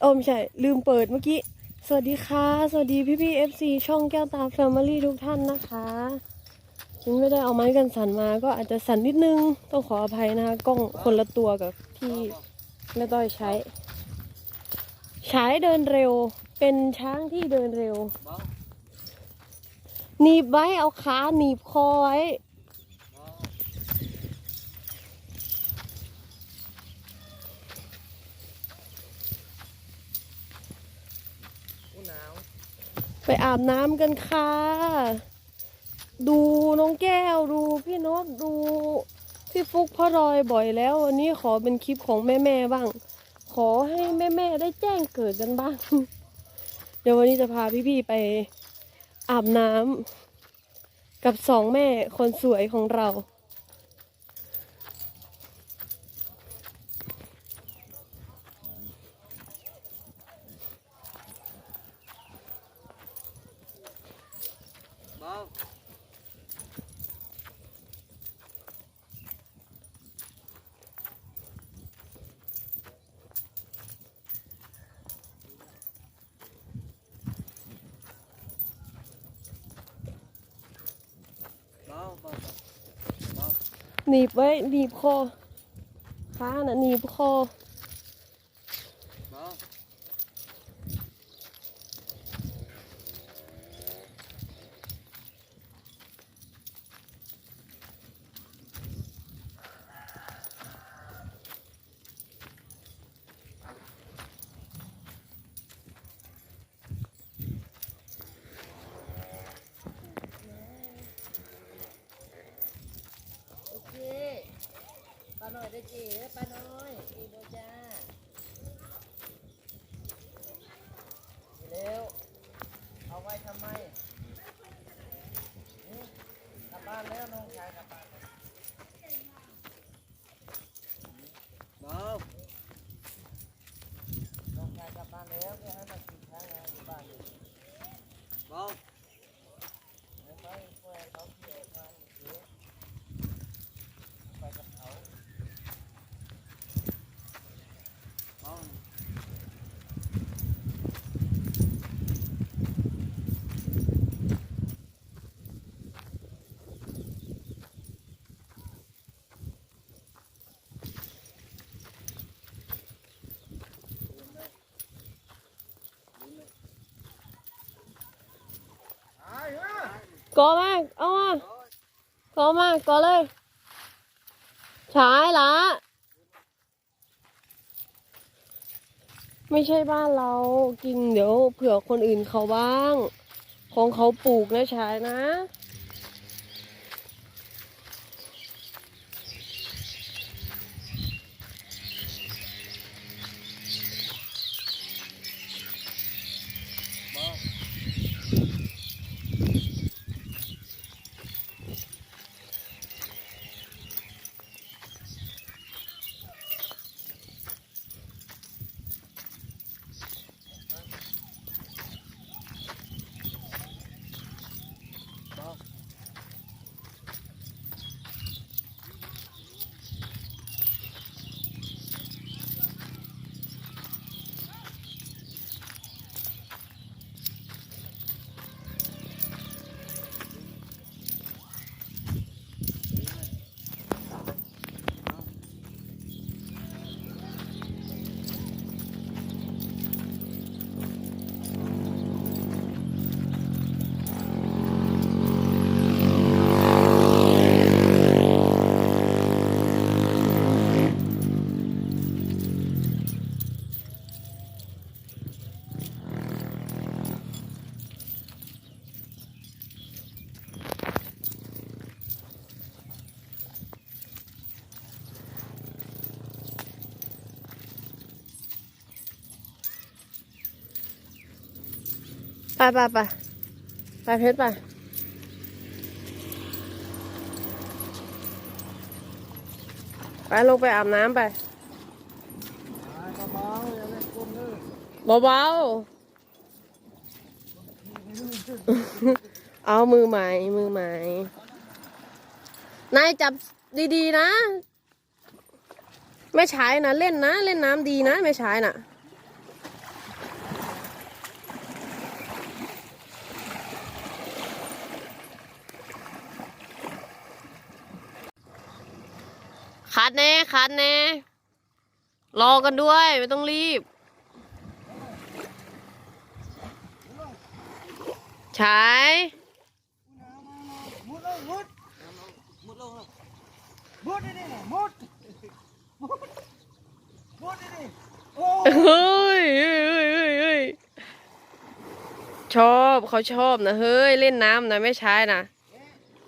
โอ้ไม่ใช่ ลืมเปิดเมื่อกี้ สวัสดีค่ะ สวัสดีพี่พี่เอฟซีช่องแก้วตาแฟมิลี่ทุกท่านนะคะยังไม่ได้เอาไม้กันสั่นมาก็อาจจะสั่นนิดนึง ต้องขออภัยนะคะ กล้องคนละตัวกับที่แม่ต้อยใช้ ใช้เดินเร็ว เป็นช้างที่เดินเร็วหนีบไว้เอาขาหนีบคอไว้ เบาอู้หนาว ไปอาบน้ำกันค่ะ ดูน้องแก้วดูพี่นตดูพี่ฟุกพ่อรอยบ่อยแล้ว วันนี้ขอเป็นคลิปของแม่ๆบ้าง ขอให้แม่ๆได้แจ้งเกิดกันบ้าง เดี๋ยววันนี้จะพาพี่ๆไปอาบน้ำกับสองแม่คนสวยของเรา เบาเบาเบาเบา หนีบไว้หนีบคอขาน่ะหนีบคอ ป้าน้อยได้จีเด้ป้าน้อยจีโบจ้าเร็วเอาไว้ทำไมกลับบ้านแล้วน้องชายกลับบ้านแล้าน้องชายกลับบ้านแล้วก็ให้มากินข้าวนะอยู่บ้านอยู่เบา ไม่ไปเพื่อนเขาเที่ยวทางเยอะไปกับเขา เบา กอมากเอามากอมากกอเลยฉายละไม่ใช่บ้านเรากินเดี๋ยวเผื่อคนอื่นเขาบ้าง ของเขาปลูกนะฉายนะ ไปไปไปไปเพชรไปไปลงไปอาบน้ำไปเบาอย่าเล่นก้มเลยเบาๆเอามือใหม่มือใหม่นายจับดีๆนะ ไม่ใช้นะ เล่นนะ เล่นน้ำดีนะ ไม่ใช้น่ะ ดแน่คัดแน่รอกันด้วย ไม่ต้องรีบ ใช้เฮ้ยเฮ้ยเฮ้ยเฮ้ยชอบเขาชอบนะเฮ้ย เล่นน้ำนะไม่ใช้นะ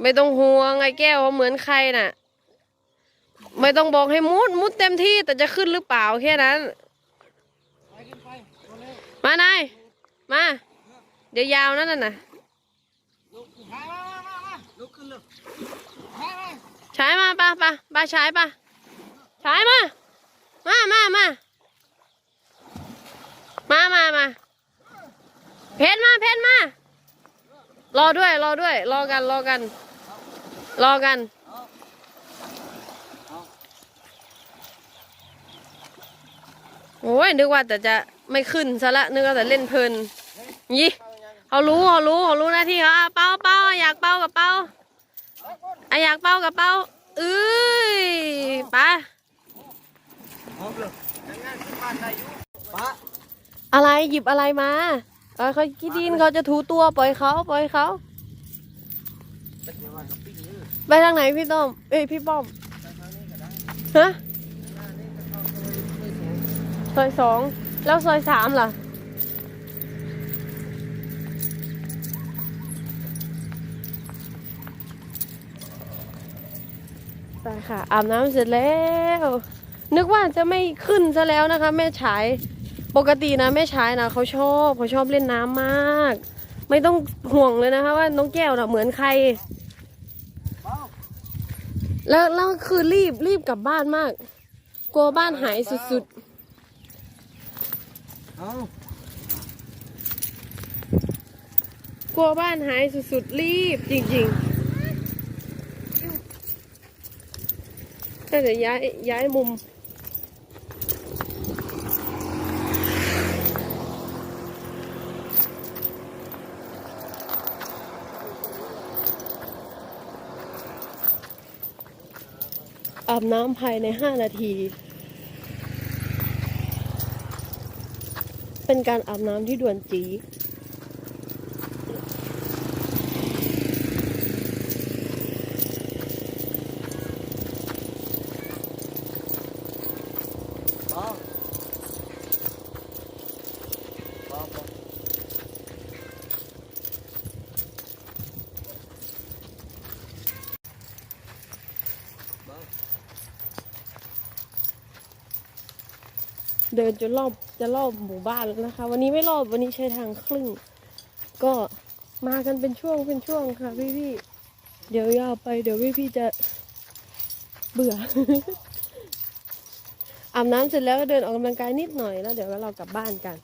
ไม่ต้องห่วงไอ้แก้วเขาเหมือนใครน่ะ ไม่ต้องบอกให้มุดมุดเต็มที่แต่จะขึ้นหรือเปล่าแค่นั้น มานายมาเดี๋ยวยาวนั่นน่ะลุกมามามามาลุกขึ้นเลยมาใช้มาปะปะปะใช้ปะใช้มามามามามามามาเพนมาเพนมารอด้วยรอด้วย รอกันรอกัน รอกัน โอ้ยนึกว่าแต่จะไม่ขึ้นซะละนึกว่าแต่เล่นเพลินยี่เขารู้เขารู้เขารู้หน้าที่เขาอะเป้าเป้าอยากเป้ากับเป้าอะอยากเป้ากับเป้าเอ้ยปะอาเลาอะไรหยิบอะไรมาเออเขาคิดดินเขาจะถูตัวปล่อยเขาปล่อยเขาไปทางไหนพี่ต้อมเอ้ยพี่ป้อมฮะ หน้านี้จะเข้าไปเลยสูง ซอยสองแล้วซอยสามล่ะ ไปค่ะ อาบน้ำเสร็จแล้ว นึกว่าจะไม่ขึ้นซะแล้วนะคะ แม่ฉาย ปกตินะแม่ฉายนะเขาชอบเขาชอบเล่นน้ำมาก ไม่ต้องห่วงเลยนะคะว่าน้องแก้วนะเหมือนใคร แล้วแล้วคือรีบรีบกลับบ้านมาก กลัวบ้านหายสุด เอากลัวบ้านหายสุดๆ รีบจริงๆแต่จะย้ายย้ายมุม อาบน้ำภายในห้านาที เป็นการอาบน้ำที่ด่วนจี เบาเบาเบา เดินจนรอบจะรอบหมู่บ้านแล้วนะคะ วันนี้ไม่รอบวันนี้ใช้ทางครึ่ง ก็มากันเป็นช่วงเป็นช่วงค่ะพี่พี่ๆเดี๋ยวยาวไปเดี๋ยวพี่พี่ๆจะเบื่ออาบน้ำเสร็จแล้วก็เดินออกกำลังกายนิดหน่อยแล้วเดี๋ยวเรากลับบ้านกัน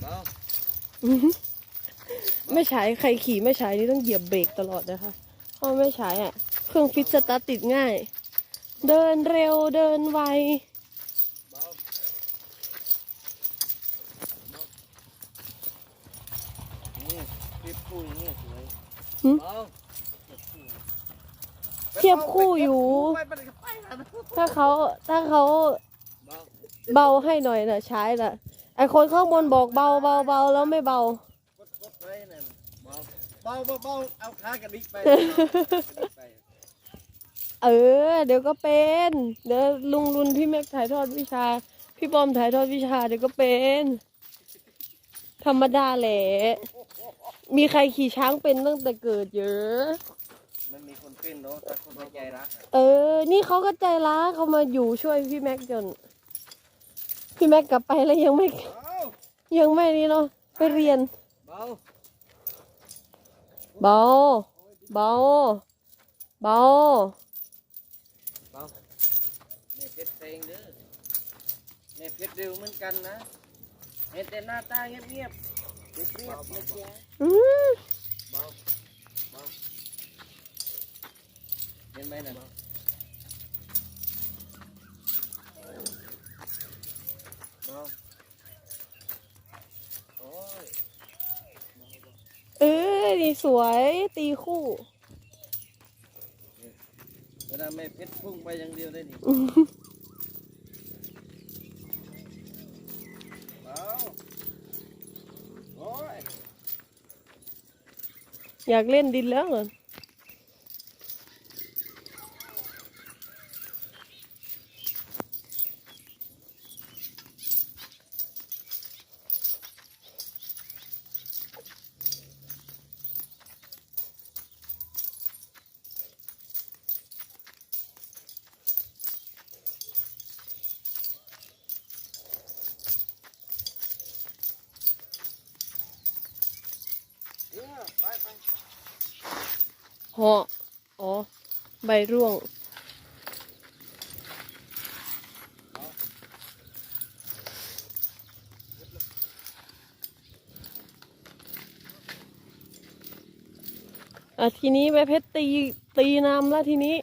เบาไม่ใช้ใครขี่ไม่ใช้นี่ต้องเหยียบเบรกตลอดนะคะเพราะไม่ใช้อะ เครื่องฟิตสตาร์ทติดง่าย เดินเร็วเดินไวเบานี่คลิปคู่อย่างนี้สวยหึ เบาเทียบคู่อยู่ ไปไปไปไปนะถ้าเขาถ้าเขาเบาเบาให้หน่อยนะใช้น่ะไอคนข้างบนบอกเบาเบาเบาแล้วไม่เบา กดกดไว้นั่นเบาเบาเบาเบาเอาขากระดิกไปกระดิกไป เออ เดี๋ยวก็เป็น เดี๋ยวลุงรุนพี่แม็กถ่ายทอดวิชา พี่ปอมถ่ายทอดวิชา เดี๋ยวก็เป็น ธรรมดาแหละ มีใครขี่ช้างเป็นตั้งแต่เกิดเยอะ มันมีคนเป็นเนาะแต่คนไม่ใจรักอะเออ นี่เขาก็ใจร้ายเขามาอยู่ช่วยพี่แม็กจน พี่แม็กกลับไปแล้วยังไม่ เบายังไม่นี่เนาะไปเรียน เบาเบา เบา เบา เบาแม่เพชรเพลงเด้อแม่เพชรเร็วเหมือนกันนะเห็นแต่หน้าตาเงียบเงียบๆเรียบเรียบนะจ๊ะอืมเบาเบาเห็นไหมน่ะเบาโอ้ยเออนี่สวยตีคู่นะแม่เพชรพุ่งไปอย่างเดียวได้นี่เอาโอยากเล่นดินแล้วเหรอ หาะอ๋อ ใบร่วง อะทีนี้ใบเพชรตีตีน้ำแล้วทีนี้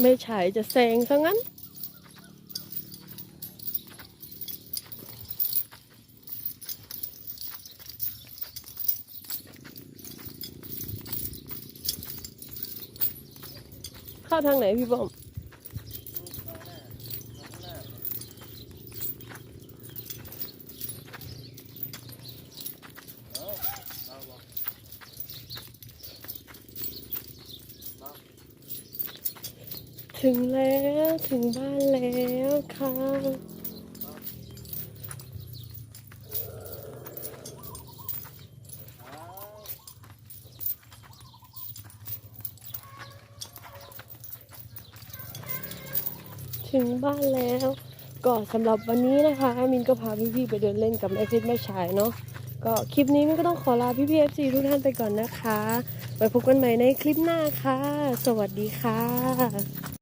ไม่ใช่จะแซงซะงั้น เข้าทางไหนพี่บอม ข้างหน้าข้างหน้าเอาเอาบ่เอา ถึงแล้ว ถึงบ้านแล้วค่ะถึงบ้านแล้วก็สำหรับวันนี้นะคะมินก็พาพี่ๆไปเดินเล่นกับแม่เพชรแม่ชายเนาะก็คลิปนี้มินก็ต้องขอลาพี่ๆ FC ทุกท่านไปก่อนนะคะ ไว้พบกันใหม่ในคลิปหน้าค่ะ สวัสดีค่ะ